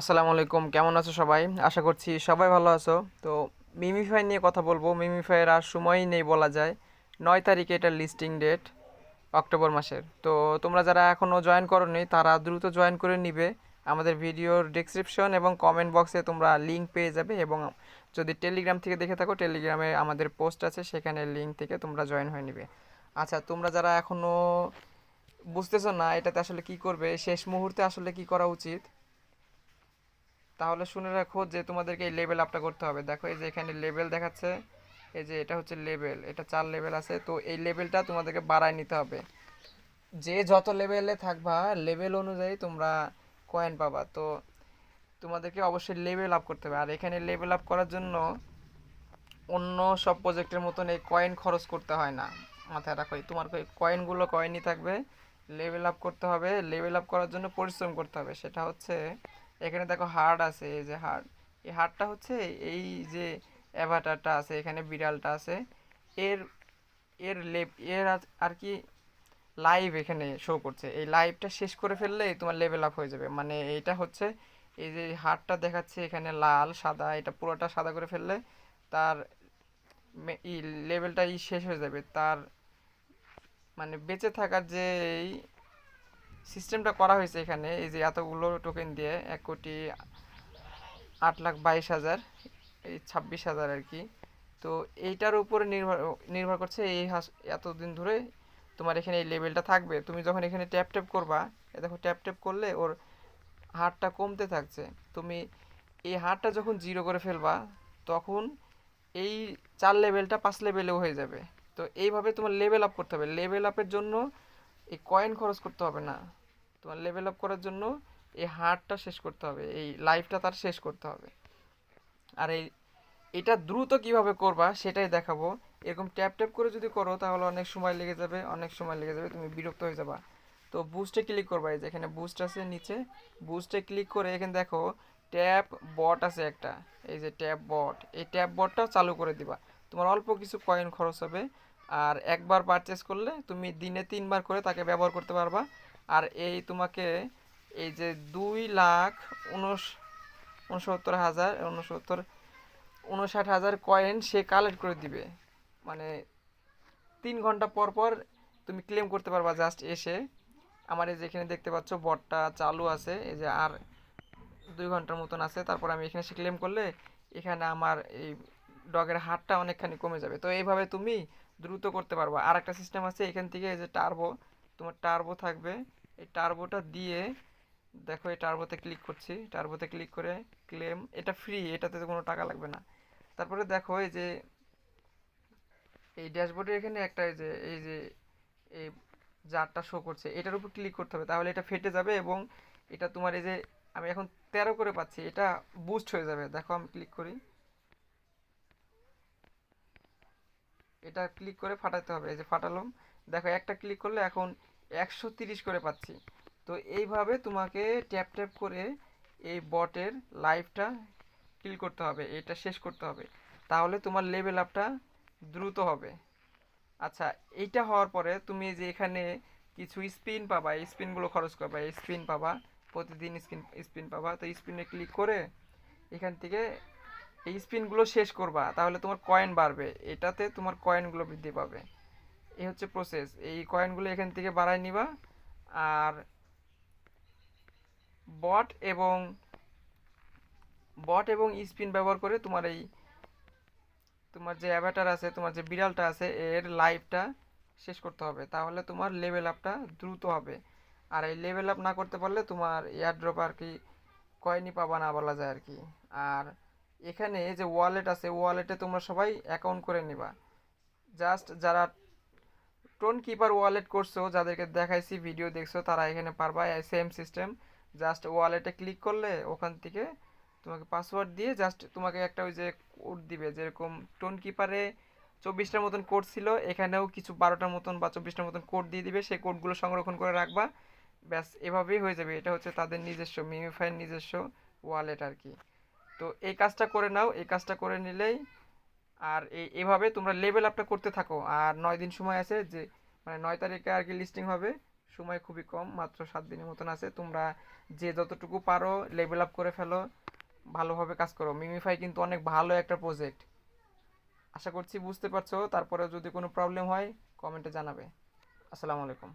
আসসালামু আলাইকুম, কেমন আছো সবাই? আশা করছি সবাই ভালো আছো। তো মিমিফাই নিয়ে কথা বলব। মিমিফাইয়ের আর সময়ই নেই বলা যায়। নয় তারিখে এটা লিস্টিং ডেট অক্টোবর মাসের। তো তোমরা যারা এখনও জয়েন করোনি, তারা দ্রুত জয়েন করে নিবে। আমাদের ভিডিওর ডিসক্রিপশন এবং কমেন্ট বক্সে তোমরা লিঙ্ক পেয়ে যাবে এবং যদি টেলিগ্রাম থেকে দেখে থাকো টেলিগ্রামে আমাদের পোস্ট আছে, সেখানে লিঙ্ক থেকে তোমরা জয়েন হয়ে নিবে। আচ্ছা তোমরা যারা এখনও বুঝতেছো না, এটাতে আসলে কি করবে? শেষ মুহূর্তে আসলে কি করা উচিত? তাহলে শুনে রাখো যে তোমাদেরকে এই লেভেল আপটা করতে হবে। দেখো এই যে এখানে লেভেল দেখাচ্ছে, এই যে এটা হচ্ছে লেভেল এটা চার লেভেল আছে, তো এই লেভেলটা তোমাদেরকে বাড়ায় নিতে হবে। যে যত লেভেলে থাকবা লেভেল অনুযায়ী তোমরা কয়েন পাবা। তো তোমাদেরকে অবশ্যই লেভেল আপ করতে হবে। আর এখানে লেভেল আপ করার জন্য অন্য সব প্রজেক্টের মতন এই কয়েন খরচ করতে হয় না। মাথায় রাখো তোমার কয়েনগুলো কয়েনই থাকবে। লেভেল আপ করতে হবে লেভেল আপ করার জন্য পরিশ্রম করতে হবে। সেটা হচ্ছে এখানে দেখো হার্ড আছে, এই যে হার্ড এই হার্ডটা হচ্ছে এই যে অ্যাভাটারটা আছে, এখানে বিড়ালটা আছে। এর এর লেপ, এর আর কি লাইভ এখানে শো করছে। এই লাইভটা শেষ করে ফেললে তোমার লেভেল আপ হয়ে যাবে। মানে এটা হচ্ছে এই যে হার্টটা দেখাচ্ছে এখানে লাল, সাদা, এটা পুরোটা সাদা করে ফেললে তার ই লেভেলটা ই শেষ হয়ে যাবে। তার মানে বেঁচে থাকার যে সিস্টেমটা করা হয়েছে এখানে, এই যে এতগুলো টোকেন দিয়ে এক কোটি আট লাখ বাইশ হাজার, এই ছাব্বিশ হাজার আর কি। তো এইটার উপরে নির্ভর নির্ভর করছে এই হাস, এতদিন ধরে তোমার এখানে এই লেভেলটা থাকবে। তুমি যখন এখানে ট্যাপ ট্যাপ করবা দেখো ট্যাপ ট্যাপ করলে ওর হারটা কমতে থাকছে। তুমি এই হারটা যখন জিরো করে ফেলবা, তখন এই চার লেভেলটা পাঁচ লেভেলেও হয়ে যাবে। তো এইভাবে তোমার লেভেল আপ করতে হবে। লেভেল আপের জন্য এই কয়েন খরচ করতে হবে না। তোমার লেভেল আপ করার জন্য এই হারটা শেষ করতে হবে, এই লাইফটা তার শেষ করতে হবে। আর এই, এটা দ্রুত কীভাবে করবা সেটাই দেখাবো। এরকম ট্যাপ ট্যাপ করে যদি করো তাহলে অনেক সময় লেগে যাবে, অনেক সময় লেগে যাবে, তুমি বিরক্ত হয়ে যাবা। তো বুস্টে ক্লিক করবা, এই যে এখানে বুস্ট আছে নিচে বুস্টে ক্লিক করে এখানে দেখো ট্যাপ বট আছে একটা, এই যে ট্যাপ বট এই ট্যাপ বটটা চালু করে দিবা। তোমার অল্প কিছু কয়েন খরচ হবে, আর একবার পারচেস করলে তুমি দিনে তিনবার করে তাকে ব্যবহার করতে পারবা। আর এই তোমাকে এই যে দুই লাখ উনস উনসত্তর হাজার উনসত্তর, উনষাট হাজার কয়েন সে কালেক্ট করে দিবে। মানে তিন ঘণ্টা পর পর তুমি ক্লেম করতে পারবা জাস্ট এসে। আমার এই যে এখানে দেখতে পাচ্ছ, বটটা চালু আছে, এই যে আর দুই ঘণ্টার মতন আছে। তারপর আমি এখানে এসে ক্লেম করলে এখানে আমার এই ডগের হারটা অনেকখানি কমে যাবে। তো এইভাবে তুমি দ্রুত করতে পারবা। আর একটা সিস্টেম আছে, এখান থেকে এই যে টার্বো তোমার টার্বো থাকবে। এই টার্বোটা দিয়ে দেখো এই টার্বোতে ক্লিক করছি। টার্বোতে ক্লিক করে ক্লেম এটা ফ্রি এটাতে কোনো টাকা লাগবে না। তারপরে দেখো এই যে, এই ড্যাশবোর্ডের এখানে একটা এই যে এই যে, এই জারটা শো করছে, এটার উপর ক্লিক করতে হবে। তাহলে এটা ফেটে যাবে এবং এটা তোমার এই যে, আমি এখন তেরো করে পাচ্ছি, এটা বুস্ট হয়ে যাবে। দেখো আমি ক্লিক করি। এটা ক্লিক করে ফাটাতে হবে। এই যে ফাটালাম। দেখো, একটা ক্লিক করলে এখন একশো তিরিশ করে পাচ্ছি। তো এইভাবে তোমাকে ট্যাপ ট্যাপ করে এই বটের লাইফটা কিল করতে হবে, এটা শেষ করতে হবে। তাহলে তোমার লেভেল আপটা দ্রুত হবে। আচ্ছা এইটা হওয়ার পরে তুমি যে এখানে কিছু স্পিন পাবা, এই স্পিনগুলো খরচ করবা, এই স্পিন পাবা, প্রতিদিন স্পিন স্পিন পাবা। তো স্পিনে ক্লিক করে এখান থেকে এই স্পিনগুলো শেষ করবা, তাহলে তোমার কয়েন বাড়বে। এটাতে তোমার কয়েনগুলো বৃদ্ধি পাবে। এই হচ্ছে প্রসেস এই কয়েনগুলো এখান থেকে বাড়ায় নিবা। আর বট এবং বট এবং স্পিন ব্যবহার করে তোমার এই তোমার যে অ্যাভাটার আছে, তোমার যে বিড়ালটা আছে, এর লাইফটা শেষ করতে হবে। তাহলে তোমার লেভেল আপটা দ্রুত হবে। আর এই লেভেল আপ না করতে পারলে তোমার এয়ারড্রপ আর কি কয়েনই পাবা না বলা যায় আর কি। আর এখানে যে ওয়ালেট আছে ওয়ালেটে তোমরা সবাই অ্যাকাউন্ট করে নিবা। জাস্ট যারা টোন কিপার ওয়ালেট করছ, যাদেরকে দেখাইছি ভিডিও দেখছ, তারা এখানে পারবা। সেম সিস্টেম জাস্ট ওয়ালেটে ক্লিক করলে ওখান থেকে তোমাকে পাসওয়ার্ড দিয়ে জাস্ট তোমাকে একটা ওই যে কোড দিবে, যেরকম টোন কিপারে চব্বিশটার মতন কোড ছিল, এখানেও কিছু বারোটার মতন বা চব্বিশটার মতন কোড দিয়ে দিবে, সেই কোডগুলো সংরক্ষণ করে রাখবা। ব্যাস, এভাবেই হয়ে যাবে। এটা হচ্ছে তাদের নিজস্ব মিমিফাইয়ের নিজস্ব ওয়ালেট আর কি। তো এই কাজটা করে নাও, এই কাজটা করে নিলেই আর এভাবে তোমরা লেভেল আপটা করতে থাকো। আর নয় দিন সময় আছে যে মানে নয় তারিখে আর কি লিস্টিং হবে। সময় খুবই কম, মাত্র সাত দিনের মতন আছে। তোমরা যে যতটুকু পারো লেভেল আপ করে ফেলো, ভালোভাবে কাজ করো। মিমিফাই কিন্তু অনেক ভালো একটা প্রজেক্ট আশা করছি বুঝতে পারছ। তারপরে যদি কোনো প্রবলেম হয় কমেন্টে জানাবে। আসসালামু আলাইকুম।